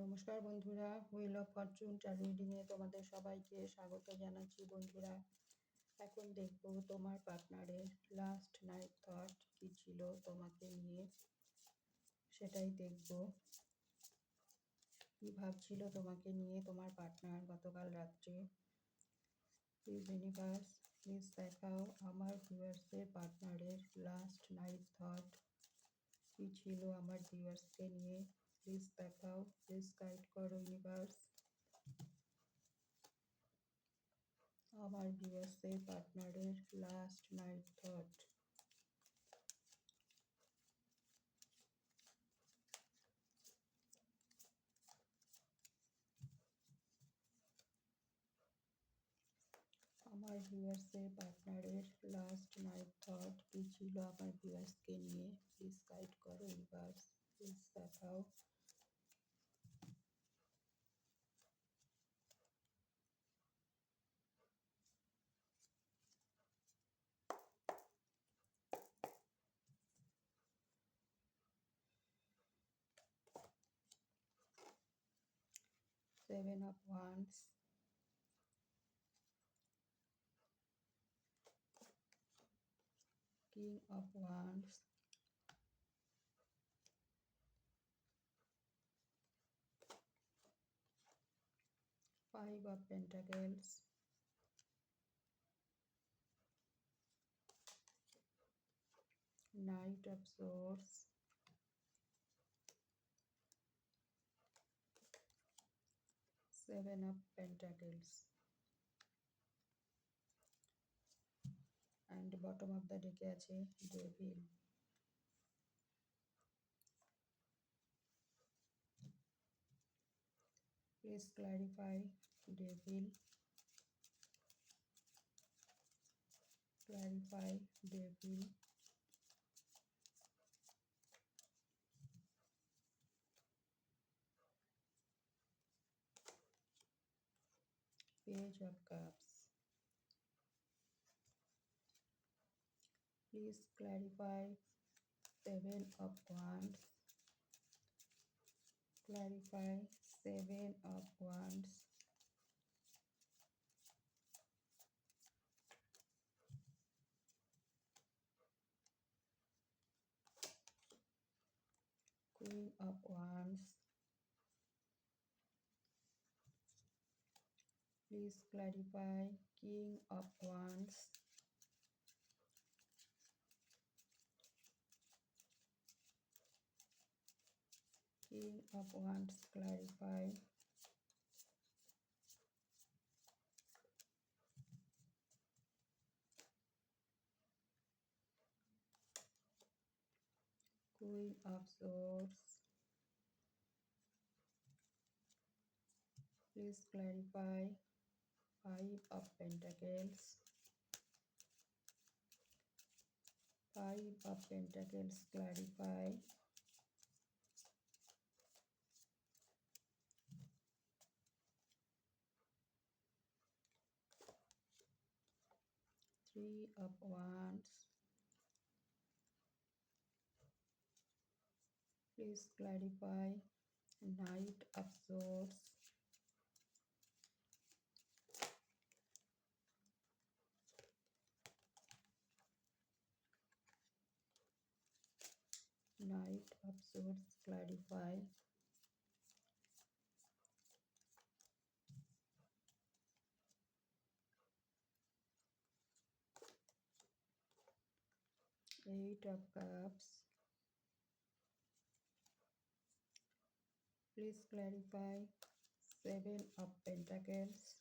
নমস্কার বন্ধুরা wheel of Fortune রিডিংয়ে তোমাদের সবাইকে স্বাগত জানাচ্ছি বন্ধুরা। এখন দেখব তোমার পার্টনারের লাস্ট নাইট থট কী ছিল তোমাকে নিয়ে। সেটাই দেখব। কী ভাবছিল তোমাকে নিয়ে তোমার পার্টনার গতকাল রাত্রে? ইউনিভার্স প্লিজ দেখাও আমার ভিউয়ার্সের পার্টনারের লাস্ট নাইট থট কী ছিল আমার ভিউয়ার্সকে নিয়ে। প্লিজ দেখাও প্লিজ গাইড করো ইউনিভার্স আমার ভিউয়ার্সের পার্টনারের লাস্ট নাইট থট আমার ভিউয়ার্সের পার্টনারের লাস্ট নাইট থট কী ছিল আমার ভিউয়ার্সকে নিয়ে প্লিজ গাইড করো ইউনিভার্স প্লিজ দেখাও seven of wands. King of wands. Five of pentacles. Knight of swords seven of pentacles and bottom of the deck আছে devil please clarify devil clarify devil page of cups please clarify seven of wands. Clarify seven of wands. Queen of wands Please clarify King of Wands. King of Wands clarify. Queen of Swords. Please clarify five of pentacles. Five of pentacles clarify. Three of wands. Please clarify. Knight of swords Knight of Swords clarify. Eight of Cups. Please clarify. Seven of Pentacles.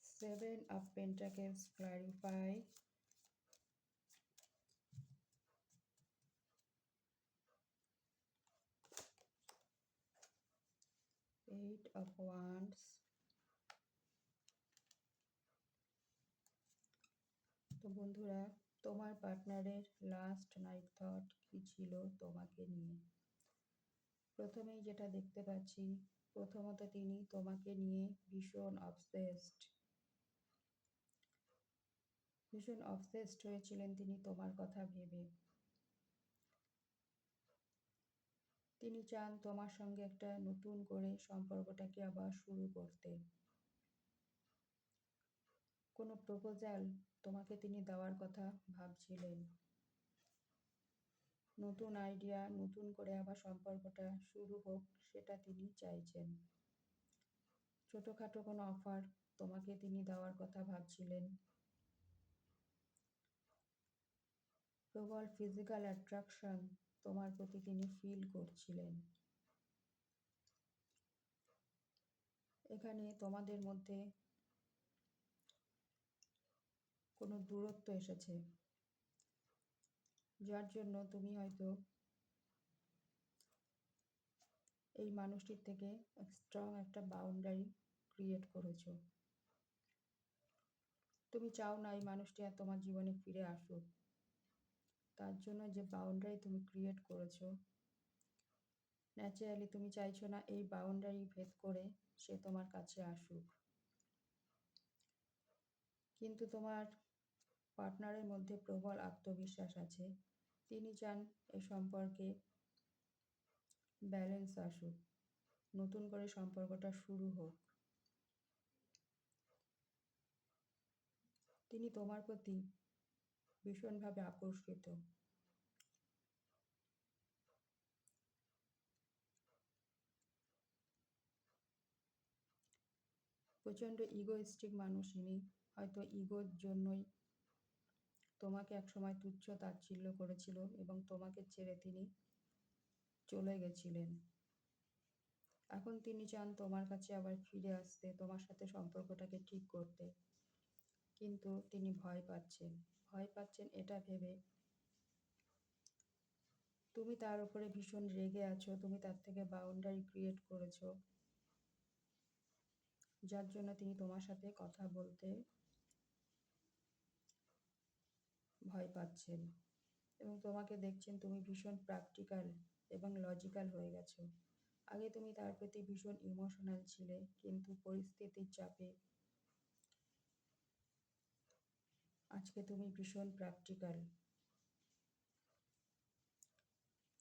Seven of Pentacles clarify. Eight of wands. তো বন্ধুরা, তোমার পার্টনারের last night thought কি ছিল তোমাকে নিয়ে? প্রথমেই যেটা দেখতে পাচ্ছি, প্রথমত তিনি তোমাকে নিয়ে ভীষণ অবসেসড ভীষণ অবসেসড হয়েছিলেন তিনি তোমার কথা ভেবে। তিনি চান তোমার সঙ্গে একটা নতুন করে সম্পর্কটাকে আবার শুরু করতে। কোনো প্রপোজাল তোমাকে তিনি দেওয়ার কথা ভাবছিলেন। নতুন আইডিয়া নতুন করে আবার সম্পর্কটা শুরু হোক, সেটা তিনি চাইছেন। ছোটোখাটো কোনো অফার তোমাকে তিনি দেওয়ার কথা ভাবছিলেন। প্রবল ফিজিক্যাল অ্যাট্রাকশন তোমার প্রতি তিনি ফিল করছিলেন। এখানে তোমাদের মধ্যে কোনো দূরত্ব এসেছে, যার জন্য তুমি হয়তো এই মানুষটির থেকে স্ট্রং একটা বাউন্ডারি ক্রিয়েট করেছ। তুমি চাও না এই মানুষটি আর তোমার জীবনে ফিরে আসুক। তার জন্য যে বাউন্ডারি তুমি ক্রিয়েট করেছ। ন্যাচারালি তুমি চাইছো না এই বাউন্ডারি ভেদ করে সে তোমার কাছে আসুক। কিন্তু তোমার পার্টনারের মধ্যে প্রবল আত্মবিশ্বাস আছে। তিনি চান এই সম্পর্কে ব্যালেন্স আসুক। নতুন করে সম্পর্কটা শুরু হোক। তিনি তোমার প্রতি ভীষণভাবে আকর্ষিত। প্রচণ্ড ইগোইস্টিক মানুষ ইনি। হয়তো ইগোর জন্যই তোমাকে একসময় তুচ্ছ তাচ্ছিল্য করেছিল এবং তোমাকে ছেড়ে তিনি চলে গেছিলেন। এখন তিনি চান তোমার কাছে আবার ফিরে আসতে, তোমার সাথে সম্পর্কটাকে ঠিক করতে। কিন্তু তিনি ভয় পাচ্ছেন। ভয় পাচ্ছেন এটা ভেবে। তুমি তার উপরে ভীষণ রেগে আছো, তুমি তার থেকে বাউন্ডারি ক্রিয়েট করেছ। যার জন্য তিনি তোমার সাথে কথা বলতে ভয় পাচ্ছেন এবং তোমাকে দেখছেন তুমি ভীষণ প্র্যাকটিক্যাল এবং লজিক্যাল হয়ে গেছো। আগে তুমি তার প্রতি ভীষণ ইমোশনাল ছিলে, কিন্তু পরিস্থিতির চাপে আজকে তুমি ভীষণ প্র্যাকটিক্যাল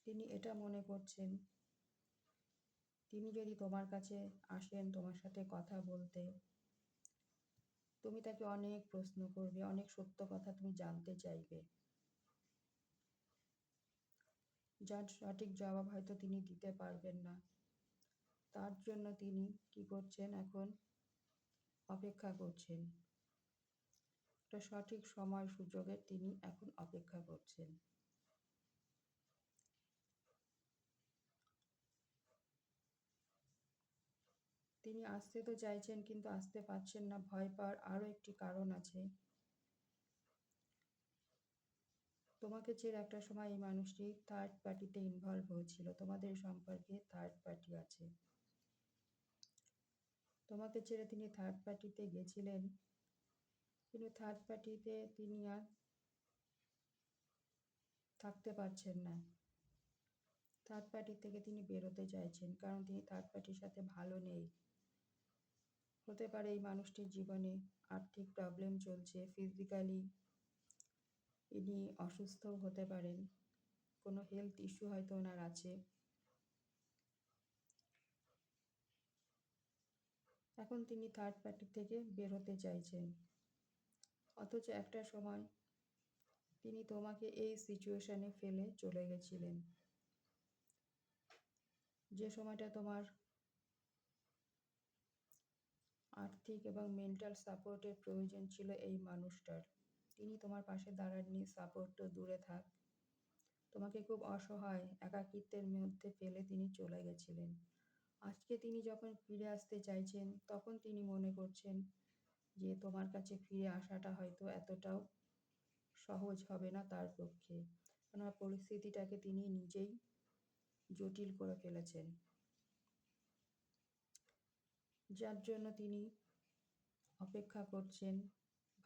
তিনি এটা মনে করছেন, তিনি যদি তোমার কাছে আসেন তোমার সাথে কথা বলতে, তুমি তাকে অনেক প্রশ্ন করবে, অনেক সত্য কথা তুমি জানতে চাইবে। যার সঠিক জবাব হয়তো তিনি দিতে পারবেন না। তার জন্য তিনি কি করছেন এখন? অপেক্ষা করছেন। একটা সঠিক সময় সুযোগের তিনি এখন অপেক্ষা করছেন। তিনি আসতে তো চাইছেন কিন্তু আসতে পারছেন না, ভয় পাওয়ার আরও একটি কারণ আছে। তোমাকে ছেড়ে একটা সময় এই মানুষটি থার্ড পার্টিতে ইনভলভ হয়েছিল, তোমাদের সম্পর্কে থার্ড পার্টি আছে। তোমাকে ছেড়ে তিনি থার্ড পার্টিতে গেছিলেন। কিন্তু থার্ড পার্টিতে তিনি আর থাকতে পারছেন না। থার্ড পার্টি থেকে তিনি বেরোতে চাইছেন কারণ তিনি থার্ড পার্টির সাথে ভালো নেই। হতে পারে এই মানুষটির জীবনে আর্থিক প্রবলেম চলছে ফিজিক্যালি ইনি অসুস্থও হতে পারেন, কোনো হেলথ ইস্যু হয়তো ওনার আছে। এখন তিনি থার্ড পার্টি থেকে বের হতে চাইছেন। অথচ একটা সময় তিনি তোমাকে এই সিচুয়েশনে ফেলে চলে গেছিলেন। যে সময়টা তোমার আর্থিক এবং মেন্টাল সাপোর্টের প্রয়োজন ছিল এই মানুষটার। তিনি তোমার পাশে দাঁড়াননি সাপোর্ট তো দূরে থাক। তোমাকে খুব অসহায়, একাকিত্বের মধ্যে ফেলে তিনি চলে গেছিলেন। আজকে তিনি যখন ফিরে আসতে চাইছেন, তখন তিনি মনে করছেন যে তোমার কাছে ফিরে আসাটা হয়তো এতটাও সহজ হবে না তার পক্ষে। কেননা পরিস্থিতিটাকে তিনি নিজেই জটিল করে ফেলেছেন। যার জন্য তিনি অপেক্ষা করছেন,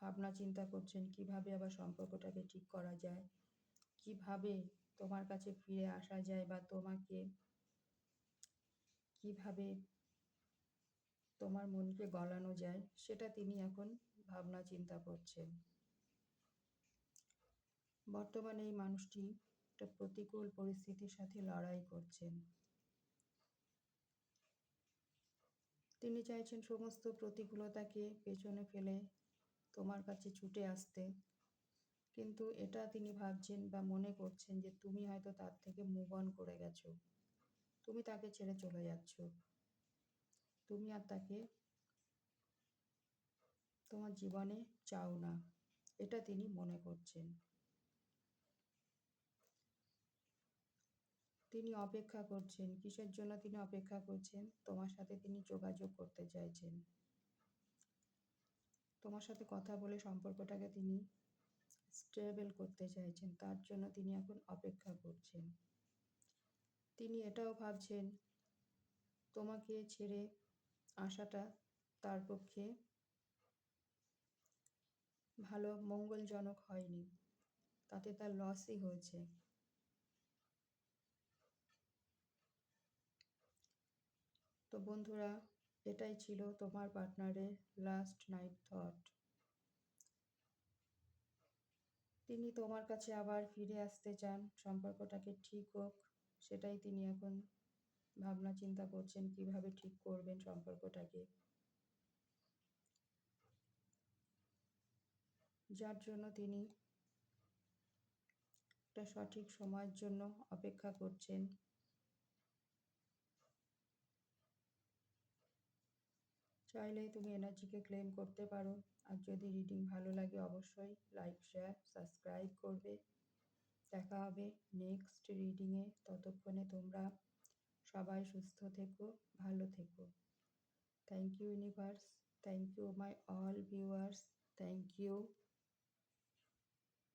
ভাবনা চিন্তা করছেন, কীভাবে আবার সম্পর্কটাকে ঠিক করা যায়? কীভাবে তোমার কাছে ফিরে আসা যায় বা তোমাকে কীভাবে তোমার মনকে গলানো যায়, সেটা তিনি এখন ভাবনা চিন্তা করছেন। বর্তমানে এই মানুষটি একটা প্রতিকূল পরিস্থিতির সাথে লড়াই করছেন। তিনি চাইছেন সমস্ত প্রতিকূলতাকে পেছনে ফেলে তোমার কাছে ছুটে আসতে। কিন্তু এটা তিনি ভাবছেন বা মনে করছেন যে, তুমি হয়তো তার থেকে মুভ অন করে গেছো। তুমি তাকে ছেড়ে চলে যাচ্ছ। তুমি আর তাকে তোমার জীবনে চাও না। এটা তিনি মনে করছেন। তিনি অপেক্ষা করছেন। কিসের জন্য তিনি অপেক্ষা করছেন? তোমার সাথে তিনি যোগাযোগ করতে চাইছেন। তোমার সাথে কথা বলে সম্পর্কটাকে তিনি স্টেবল করতে চাইছেন। তার জন্য তিনি এখন অপেক্ষা করছেন। তিনি এটাও ভাবছেন, তোমাকে ছেড়ে আসাটা তার পক্ষে ভালো, মঙ্গলজনক হয়নি। তাতে তার লসই হয়েছে। তো বন্ধুরা, এটাই ছিল তোমার পার্টনারের লাস্ট নাইট থট তিনি তোমার কাছে আবার ফিরে আসতে চান, সম্পর্কটাকে ঠিক হোক, সেটাই তিনি এখন ভাবনা চিন্তা করছেন, কীভাবে ঠিক করবেন সম্পর্কটাকে? যার জন্য তিনি একটা সঠিক সময়ের জন্য অপেক্ষা করছেন। চাইলেই তুমি এনার্জিকে ক্লেম করতে পারো, আর যদি রিডিং ভালো লাগে অবশ্যই লাইক, শেয়ার, সাবস্ক্রাইব করবে। দেখা হবে নেক্সট রিডিংয়ে, ততক্ষণে তোমরা সবাই সুস্থ থেকো, ভালো থেকো। Thank you universe thank you my all viewers thank you